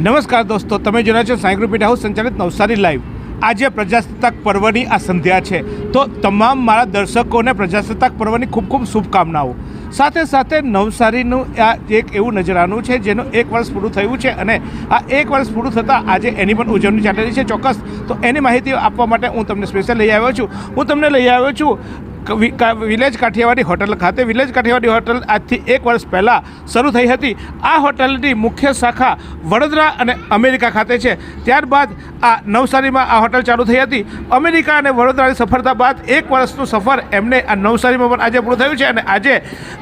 નમસ્કાર દોસ્તો, તમે જોયા છો સાંઈ હાઉસ સંચાલિત નવસારી લાઈવ. આજે પ્રજાસત્તાક પર્વની આ સંધ્યા છે. તો તમામ મારા દર્શકોને પ્રજાસત્તાક પર્વની ખૂબ ખૂબ શુભકામનાઓ. સાથે સાથે નવસારીનું આ એક એવું નજરાનું છે, જેનું એક વર્ષ પૂરું થયું છે અને આ એક વર્ષ પૂરું થતાં આજે એની પણ ઉજવણી ચાલી રહી છે ચોક્કસ. તો એની માહિતી આપવા માટે હું તમને સ્પેશિયલ લઈ આવ્યો છું. હું તમને લઈ આવ્યો છું વિલેજ કાઠિયાવાડી હોટલ ખાતે વિલેજ કાઠિયાવાડી હોટલ આજથી એક વર્ષ પહેલાં શરૂ થઈ હતી. આ હોટલની મુખ્ય શાખા વડોદરા અને અમેરિકા ખાતે છે. ત્યારબાદ આ નવસારીમાં આ હોટલ ચાલુ થઈ હતી. અમેરિકા અને વડોદરાની સફળતા બાદ એક વર્ષનું સફર એમને આ નવસારીમાં પણ આજે પૂરું થયું છે અને આજે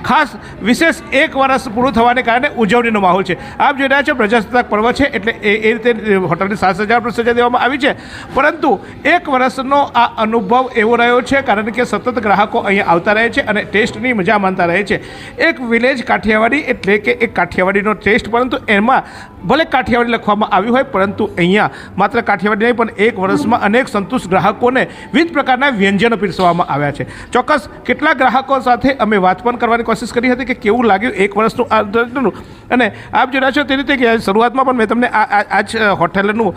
ખાસ વિશેષ એક વર્ષ પૂરું થવાને કારણે ઉજવણીનો માહોલ છે. આપ જોઈ રહ્યા છો પ્રજાસત્તાક પર્વ છે એટલે એ રીતે હોટલની સાત હજાર પર સજા દેવામાં આવી છે. પરંતુ એક વર્ષનો આ અનુભવ એવો રહ્યો છે કારણ કે સતત ગ્રાહકો અહીંયા આવતા રહે છે અને ટેસ્ટની મજા માનતા રહે છે. એક વિલેજ કાઠિયાવાડી એટલે કે એક કાઠિયાવાડીનો ટેસ્ટ, પરંતુ એમાં ભલે કાઠિયાવાડી લખવામાં આવ્યું હોય, પરંતુ અહીંયા માત્ર કાઠિયાવાડી નહીં, પણ એક વર્ષમાં અનેક સંતુષ્ટ ગ્રાહકોને વિવિધ પ્રકારના વ્યંજનો પીરસવામાં આવ્યા છે. ચોક્કસ કેટલા ગ્રાહકો સાથે અમે વાત પણ કરવાની કોશિશ કરી હતી કે કેવું લાગ્યું એક વર્ષનું અને આપ જોડા છો તે રીતે કે શરૂઆતમાં પણ મેં તમને આ આજ હોટલનું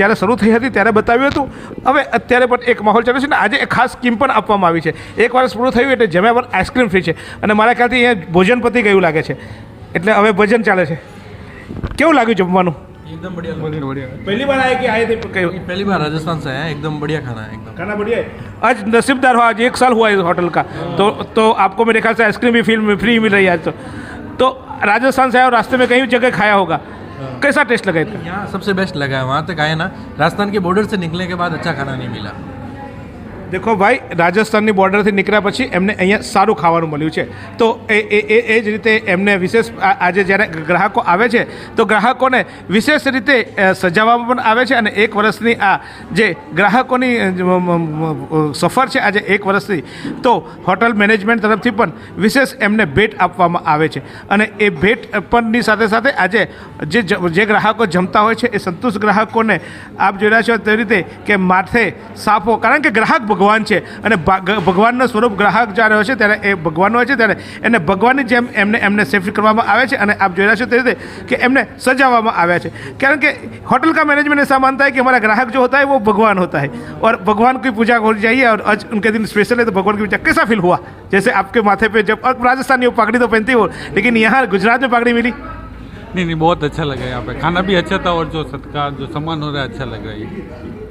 જ્યારે શરૂ થઈ હતી ત્યારે બતાવ્યું હતું. હવે અત્યારે પણ એક માહોલ ચાલે છે ને આજે ખાસ સ્કીમ પણ આપવામાં આવી છે. એક વર્ષ પૂરું થયું એટલે જમ્યા પર આઈસ્ક્રીમ ફ્રી છે અને મારા ખ્યાલથી અહીંયા ભોજન પતી ગયું લાગે છે એટલે હવે ભોજન ચાલે છે કેવું લાગ્યું જમવાનું एकदम बढ़िया लगा। પહેલી વાર આયા કે આયે थे કયું ये पहली बार राजस्थान से आया है एकदम बढ़िया खाना है एकदम खाना बढ़िया है आज नसीबदार हो आज एक साल हुआ है इस होटल का तो तो आपको मेरे ख्याल से आइसक्रीम भी फिल्म फ्री मिल रही है आज तो तो राजस्थान से आए और रास्ते में कहीं जगह खाया होगा कैसा टेस्ट लगा इसका यहाँ सबसे बेस्ट लगा है वहाँ तक आए ना राजस्थान के बॉर्डर से निकलने के बाद अच्छा खाना नहीं मिला દેખો ભાઈ, રાજસ્થાનની બોર્ડરથી નીકળ્યા પછી એમને અહીંયા સારું ખાવાનું મળ્યું છે. તો એ એ એ જ રીતે એમને વિશેષ આજે જ્યારે ગ્રાહકો આવે છે, તો ગ્રાહકોને વિશેષ રીતે સજાવવામાં પણ આવે છે અને એક વર્ષની આ જે ગ્રાહકોની સફર છે આજે એક વર્ષની તો હોટલ મેનેજમેન્ટ તરફથી પણ વિશેષ એમને ભેટ આપવામાં આવે છે. અને એ ભેટ પણની સાથે સાથે આજે જે જે ગ્રાહકો જમતા હોય છે, એ સંતુષ્ટ ગ્રાહકોને આપ જોઈ રહ્યા છો તે રીતે કે માથે સાફો, કારણ કે ગ્રાહક ભગવાન છે અને ભા- ગ- ભગવાનનું સ્વરૂપ ગ્રાહક જ્યારે હોય છે ત્યારે એ ભગવાન હોય છે ત્યારે એને ભગવાનની જેમ એમને એમને સેફટી કરવામાં આવે છે અને આપ જોઈ રહ્યા છો તે રીતે કે એમને સજાવવામાં આવ્યા છે કારણ કે होटल का मैनेजमेंट ऐसा मानता है कि हमारा ग्राहक जो होता है वो भगवान होता है और भगवान की पूजा होनी चाहिए और आज उनके दिन स्पेशल है तो भगवान की पूजा कैसा फील हुआ जैसे आपके माथे पे जब अब राजस्थानी वो पगड़ी तो पहनती हो लेकिन यहाँ गुजरात में पगड़ी मिली नहीं नहीं बहुत अच्छा लगा यहाँ पे खाना भी अच्छा था और जो सत्कार जो सम्मान हो रहा है अच्छा लग रहा है તો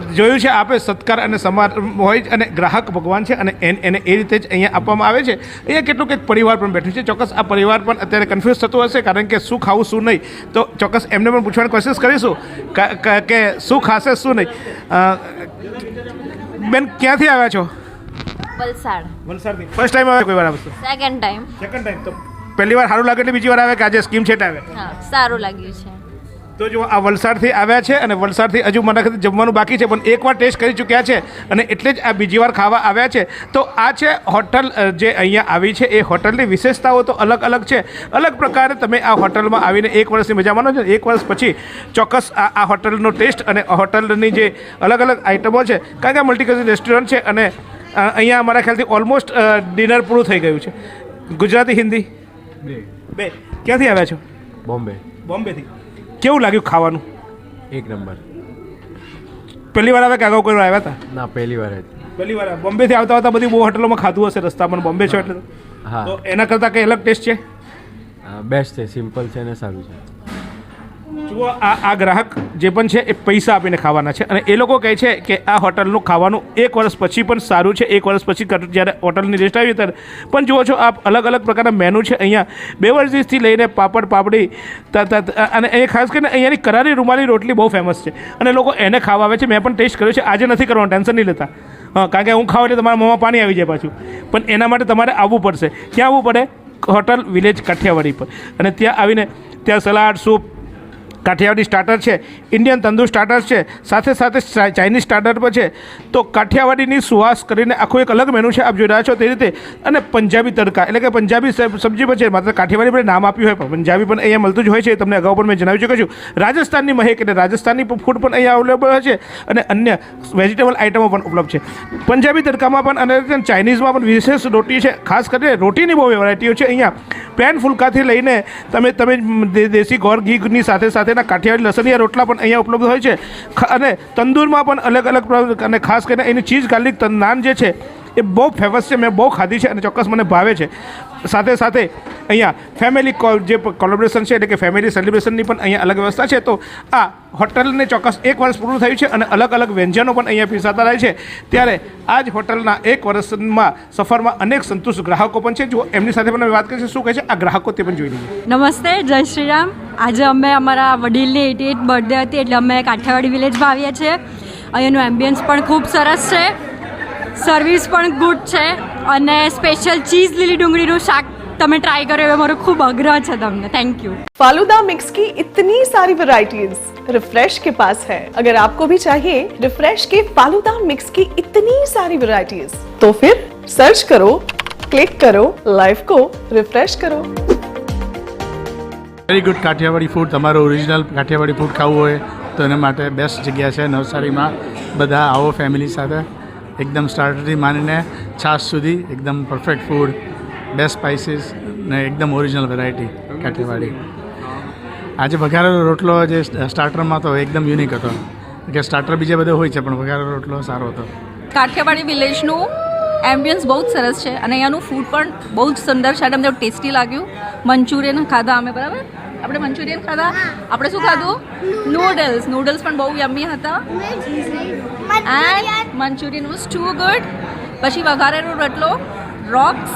જોયું છે આપે સત્કાર અને સમાર હોય જ અને ગ્રાહક ભગવાન છે અને એન- એ રીતે જ અહીંયા આપવામાં આવે છે. અહીંયા કેટલું એક પરિવાર પણ બેઠું છે. ચોક્કસ આ પરિવાર પણ અત્યારે કન્ફ્યુઝ થતું હશે કારણ કે શું ખાવું શું નહીં. તો ચોક્કસ એમને પણ પૂછવાની કોશિશ કરીશું કા- શું ખાશે શું નહીં. બેન ક્યાંથી આવ્યા છો? વલસાડ. વલસાડથી. ફર્સ્ટ ટાઈમ આવ્યા કોઈ વાર આવશે સેકન્ડ ટાઈમ સેકન્ડ ટાઈમ તો પહેલી વાર સારું લાગે એટલે બીજી વાર આવે કે આજે સ્કીમ છે આવે? સારું લાગ્યું છે. તો જો આ વલસાડથી આવ્યા છે અને વલસાડથી હજુ મને જમવાનું બાકી છે પણ એકવાર ટેસ્ટ કરી ચૂક્યા છે અને એટલે જ આ બીજી વાર ખાવા આવ્યા છે. તો આ છે હોટલ જે અહીંયા આવી છે એ હોટલની વિશેષતાઓ તો અલગ અલગ છે. અલગ પ્રકારે તમે આ હોટલમાં આવીને એક વર્ષની મજા માનો છો એક વર્ષ પછી ચોક્કસ આ આ હોટલનો ટેસ્ટ અને હોટલની જે અલગ અલગ આઇટમો છે કારણ કે મલ્ટીકલ્ચર રેસ્ટોરન્ટ છે અને અહીંયા અમારા ખ્યાલથી ઓલમોસ્ટ ડિનર પૂરું થઈ ગયું છે. ગુજરાતી હિન્દી? બે. ક્યાંથી આવ્યા છો? બોમ્બે. બોમ્બેથી. કેવું લાગ્યું ખાવાનું? એક નંબર. પહેલી વાર આવે કે અગાઉ કોઈ આવ્યા હતા? ના પહેલી વાર પહેલી વાર. બોમ્બેથી આવતા આવતા બધી બહુ હોટલોમાં ખાધું હશે રસ્તામાં બોમ્બે છે એટલે. હા. તો એના કરતાં કંઈ અલગ ટેસ્ટ છે? બેસ્ટ છે સિમ્પલ છે ને સારું છે. જુઓ, આ આ ગ્રાહક જે પણ છે એ પૈસા આપીને ખાવાના છે. અને એ લોકો કહે છે કે આ હોટલનું ખાવાનું એક વર્ષ પછી પણ સારું છે. એક વર્ષ પછી જ્યારે હોટલની લિસ્ટ આવી ત્યારે. પણ જુઓ છો, આપ અલગ અલગ પ્રકારના મેનુ છે અહીંયા. બેવરજીસથી લઈને પાપડ, પાપડી અને એ ખાસ કરીને અહીંયાની કરારી રૂમાલી રોટલી બહુ ફેમસ છે. અને લોકો એને ખાવા આવે છે. મેં પણ ટેસ્ટ કર્યો છે. આજે નથી કરવાનું ટેન્શન નહીં લેતા. હા, કારણ કે હું ખાવ એટલે તમારા મોંમાં પાણી આવી જાય પાછું. પણ એના માટે તમારે આવવું પડશે. ક્યાં આવવું પડે? હોટલ વિલેજ કાઠિયાવાડી પર. અને ત્યાં આવીને ત્યાં સલાડ સૂપ કાઠિયાવાડી સ્ટાર્ટર છે ઇન્ડિયન તંદૂર સ્ટાર્ટર છે, સાથે સાથે ચાઇનીઝ સ્ટાર્ટર પણ છે. તો કાઠિયાવાડીની સુવાસ કરીને આખું એક અલગ મેનુ છે, આપ જોઈ રહ્યા છો તે રીતે. અને પંજાબી તડકા, એટલે કે પંજાબી સબ- સબ્જી પણ છે, માત્ર કાઠિયાવાડી પણ નામ આપ્યું હોય, પણ પંજાબી પણ અહીંયા મળતું જ હોય છે તમને અગાઉ પણ મેં જણાવી ચૂક્યો છું. રાજસ્થાનની મહેક એટલે રાજસ્થાની ફૂડ પણ અહીંયા અવેલેબલ હોય છે, અને અન્ય વેજીટેબલ આઇટમો પણ ઉપલબ્ધ છે. પંજાબી તડકામાં પણ અને ચાઇનીઝમાં પણ વિશેષ રોટી છે, ખાસ કરીને રોટીની બહુ વેરાયટીઓ છે. અહીંયા પેન ફુલકાથી લઈને તમે તમે દેશી ગોર ઘીની સાથે સાથે સાથેના કાઠિયાવાડી લસણિયા રોટલા પણ અહીંયા ઉપલબ્ધ હોય છે. અને તંદૂરમાં પણ અલગ અલગ અને ખાસ કરીને એની ચીઝ ગાર્લિક તન- નાન જે છે, એ બહુ ફેમસ છે, મેં બહુ ખાધી છે અને ચોક્કસ મને ભાવે છે. સાથે સાથે અહીંયા ફેમિલી જે કોલેબરેશન છે એટલે કે ફેમિલી સેલિબ્રેશનની પણ અહીંયા અલગ વ્યવસ્થા છે. તો આ હોટલને ચોક્કસ એક વર્ષ પૂરું થયું છે અને અલગ અલગ વ્યંજનો પણ અહીંયા પીરસાતા રહે છે. ત્યારે આ જ હોટલના એક વર્ષમાં સફરમાં અનેક સંતુષ્ટ ગ્રાહકો પણ છે. જો એમની સાથે પણ વાત કરીશું. શું કહે છે? આ ગ્રાહકો તે પણ જોઈ લઈએ નમસ્તે, જય શ્રી રામ. આજે અમે અમારા વડીલની એટી એટ બર્થડે હતી એટલે અમે કાઠિયાવાડી વિલેજમાં આવ્યા છીએ અહીંયાનું એમ્બિયન્સ પણ ખૂબ સરસ છે સર્વિસ પણ ગુડ છે અને સ્પેશિયલ ચીઝ લીલી ડુંગળીનું શાક તમે ટ્રાય કર્યો એ મારો ખૂબ આગ્રહ છે તમને થેન્ક યુ फालूदा मिक्स की इतनी सारी वैरायटीज रिफ्रेश के पास है अगर आपको भी चाहिए रिफ्रेश के फालूदा मिक्स की इतनी सारी वैरायटीज तो फिर सर्च करो क्लिक करो लाइफ को रिफ्रेश करो વેરી ગુડ કાઠિયાવાડી ફૂડ તમારું ઓરિજિનલ કાઠિયાવાડી ફૂડ ખાવું હોય તો એના માટે બેસ્ટ જગ્યા છે નવસારીમાં. બધા આવો ફેમિલી સાથે. એકદમ સ્ટાર્ટરથી માનીને છાશ સુધી એકદમ પરફેક્ટ ફૂડ બેસ્ટ સ્પાઇસીસ ને એકદમ ઓરિજિનલ વેરાયટી કાઠિયાવાડી. આજે વઘારેલો રોટલો જે સ્ટાર્ટરમાં તો એકદમ યુનિક હતો. કે સ્ટાર્ટર બીજા બધા હોય છે, પણ વઘારેલો રોટલો સારો હતો. કાઠિયાવાડી વિલેજનું એમ્બિયન્સ બહુ જ સરસ છે અને અહીંયાનું ફૂડ પણ બહુ જ સુંદર છે. અને અમને ટેસ્ટી લાગ્યું. મંચુરિયન ખાધા અમે બરાબર આપણે મંચુરિયન ખાધા આપણે શું ખાધું નૂડલ્સ નૂડલ્સ પણ બહુ યમ્મી હતા and Manchurian was too good પછી વઘારેલો રોટલો rocks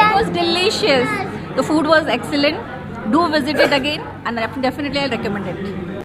uh, delicious the food was excellent do visit it again and definitely i'll recommend it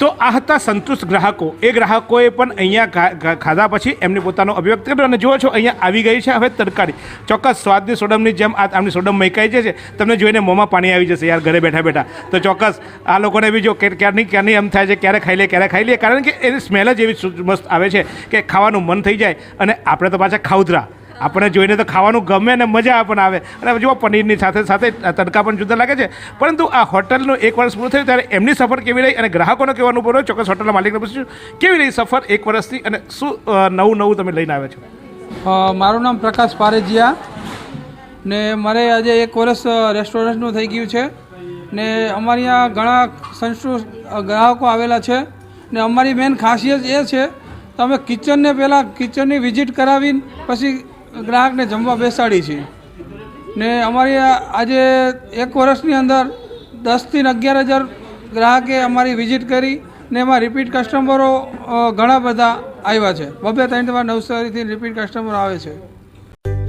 તો આ હતા સંતુષ્ટ ગ્રાહકો. એ ગ્રાહકોએ પણ અહીંયા ખાધા પછી એમને પોતાનો અભિવ્યક્ત કર્યો અને જુઓ છો, અહીંયા આવી ગઈ છે હવે તરકારી ચોક્કસ સ્વાદની સોડમની જેમ આ આમની સોડમ મહેકાઈ છે તમને જોઈને મોંમાં પાણી આવી જશે યાર ઘરે બેઠા બેઠા. તો ચોક્કસ આ લોકોને બી જો ક્યારની ક્યારની એમ થાય છે, ક્યારે ખાઈ લે, ક્યારે ખાઈ લે, કારણ કે એની સ્મેલ જ એવી મસ્ત આવે છે કે ખાવાનું મન થઈ જાય અને આપણે તો પાછા ખાઉધરા. આપણને જોઈને તો ખાવાનું ગમે અને મજા પણ આવે. અને જો પનીરની સાથે સાથે તડકા પણ જુદા લાગે છે. પરંતુ આ હોટલનું એક વર્ષ પૂરું થયું ત્યારે એમની સફર કેવી રહી અને ગ્રાહકોનો કેવો અનુભવ ચોક્કસ હોટલના માલિકને પૂછ્યું કેવી રહી સફર એક વર્ષથી અને શું નવું નવું તમે લઈને આવ્યા છો? મારું નામ પ્રકાશ પારેજિયા ને મારે આજે એક વર્ષ રેસ્ટોરન્ટનું થઈ ગયું છે. ને અમારી ત્યાં ઘણા સંસ્કૃત ગ્રાહકો આવેલા છે. ને અમારી મેન ખાસિયત એ છે, તમે કિચનને પહેલાં કિચનની વિઝિટ કરાવીને પછી ગ્રાહકને જમવા બેસાડી છીએ ને અમારી આજે એક વર્ષની અંદર દસથી અગિયાર હજાર ગ્રાહકે અમારી વિઝિટ કરી ને એમાં રિપીટ કસ્ટમરો ઘણા બધા આવ્યા છે. બબે ત્રણ વાર નવસારીથી રિપીટ કસ્ટમર આવે છે.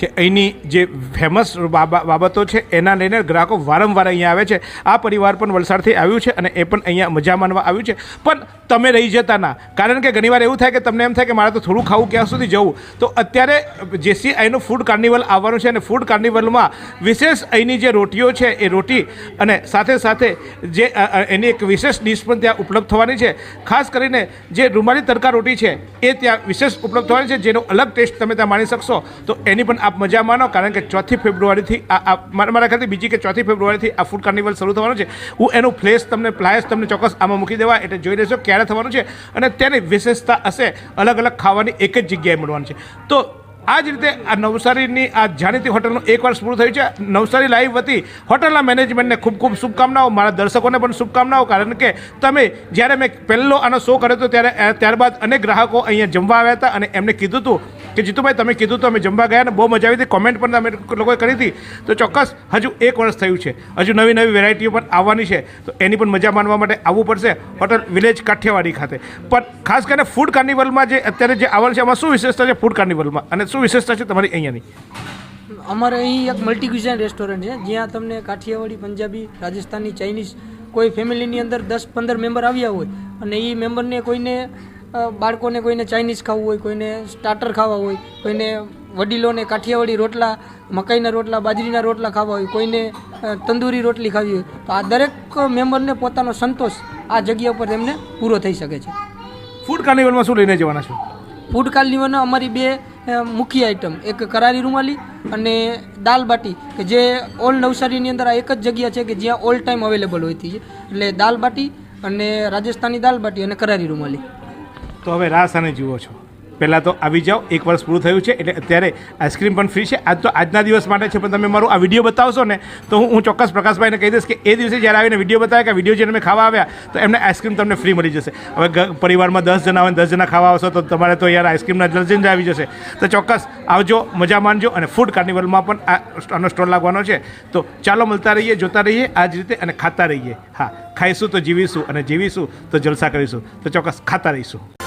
કે અહીંની જે ફેમસ બાબા- બાબતો છે, એના લઈને ગ્રાહકો વારંવાર અહીંયા આવે છે. આ પરિવાર પણ વલસાડથી આવ્યું છે અને એ પણ અહીંયા મજા માનવા આવ્યું છે. પણ તમે રહી જતા ના. કારણ કે ઘણીવાર એવું થાય કે તમને એમ થાય કે મારે તો થોડું ખાવું ક્યાં સુધી જવું. તો અત્યારે જેસી અહીંનું ફૂડ કાર્નિવલ આવવાનું છે અને ફૂડ કાર્નિવલમાં વિશેષ અહીંની જે રોટીઓ છે એ રોટી અને સાથે સાથે જે એની એક વિશેષ ડીશ પણ ત્યાં ઉપલબ્ધ થવાની છે. ખાસ કરીને જે રૂમાલી તડકા રોટી છે એ ત્યાં વિશેષ ઉપલબ્ધ થવાની છે. જેનો અલગ ટેસ્ટ તમે ત્યાં માણી શકશો. તો એની પણ આપ મજા માનો, કારણ કે ચોથી ફેબ્રુઆરીથી આ મારા મારા ખ્યાલથી બીજી કે ચોથી ફેબ્રુઆરીથી આ ફૂડ કાર્નિવલ શરૂ થવાનું છે. હું એનું ફ્લેશ તમને પ્લાયસ તમને ચોક્કસ આમાં મૂકી દેવા, એટલે જોઈ લેશો ક્યારે થવાનું છે. અને તેની વિશેષતા હશે, અલગ અલગ ખાવાની એક જ જગ્યાએ મળવાની છે. તો આ જ રીતે આ નવસારીની આ જાણીતી હોટલનું એક વર્ષ પૂરું થયું છે. નવસારી લાઈવ વતી હોટલના મેનેજમેન્ટને ખૂબ ખૂબ શુભકામનાઓ, મારા દર્શકોને પણ શુભકામનાઓ, કારણ કે તમે જ્યારે મેં પહેલો આનો શો કર્યો હતો, ત્યારે ત્યારબાદ અનેક ગ્રાહકો અહીંયા જમવા આવ્યા હતા અને એમને કીધું હતું કે જીતુભાઈ, તમે કીધું તો અમે જમવા ગયા ને બહુ મજા આવી હતી. કોમેન્ટ પણ અમે લોકોએ કરી હતી. તો ચોક્કસ, હજુ એક વર્ષ થયું છે. હજુ નવી નવી વેરાયટીઓ પણ આવવાની છે. તો એની પણ મજા માણવા માટે આવવું પડશે હોટલ વિલેજ કાઠિયાવાડી ખાતે. પણ ખાસ કરીને ફૂડ કાર્નિવલમાં જે અત્યારે જે આવેલ છે એમાં શું વિશેષતા છે ફૂડ કાર્નિવલમાં અને શું વિશેષતા છે તમારી અહીંયાની? અમારે અહીં એક મલ્ટી રેસ્ટોરન્ટ છે. જ્યાં તમને કાઠિયાવાડી, પંજાબી, રાજસ્થાની ચાઇનીઝ કોઈ ફેમિલીની અંદર દસ પંદર મેમ્બર આવ્યા હોય અને એ મેમ્બરને કોઈને બાળકોને કોઈને ચાઇનીઝ ખાવું હોય કોઈને સ્ટાર્ટર ખાવા હોય કોઈને વડીલોને કાઠિયાવાડી રોટલા મકાઈના રોટલા બાજરીના રોટલા ખાવા હોય કોઈને તંદૂરી રોટલી ખાવી હોય તો આ દરેક મેમ્બરને પોતાનો સંતોષ આ જગ્યા ઉપર એમને પૂરો થઈ શકે છે. ફૂડ કાર્નિવલમાં શું લઈને જવાના છો? ફૂડ કાર્નિવલમાં અમારી બે મુખ્ય આઈટમ એક કરારી રૂમાલી અને દાલ બાટી કે જે ઓલ નવસારીની અંદર આ એક જ જગ્યા છે કે જ્યાં ઓલ ટાઈમ અવેલેબલ હોતી છે. એટલે દાલ બાટી અને રાજસ્થાની દાલ બાટી અને કરારી રૂમાલી. તો હવે રાસ અને જુઓ છો. પહેલાં તો આવી જાઓ, એક વર્ષ પૂરું થયું છે, એટલે અત્યારે આઈસ્ક્રીમ પણ ફ્રી છે. આજ તો આજના દિવસ માટે છે, પણ તમે મારું આ વીડિયો બતાવશો ને, તો હું હું ચોક્કસ પ્રકાશભાઈને કહી દઈશ કે એ દિવસે જ્યારે આવીને વીડિયો બતાવે કે વીડિયો જેને ખાવા આવ્યા, તો એમને આઈસ્ક્રીમ તમને ફ્રી મળી જશે. હવે પરિવારમાં દસ જણા હોય દસ જણા ખાવા આવશો, તો તમારે તો યાર આઈસ્ક્રીમના દર્જન આવી જશે. તો ચોક્કસ આવજો, મજા માણજો અને ફૂડ કાર્નિવલમાં પણ આનો સ્ટોલ લાગવાનો છે. તો ચાલો મળતા રહીએ, જોતા રહીએ, આ જ રીતે અને ખાતા રહીએ. હા, ખાઈશું તો જીવીશું, અને જીવીશું તો જલસા કરીશું. તો ચોક્કસ ખાતા રહીશું.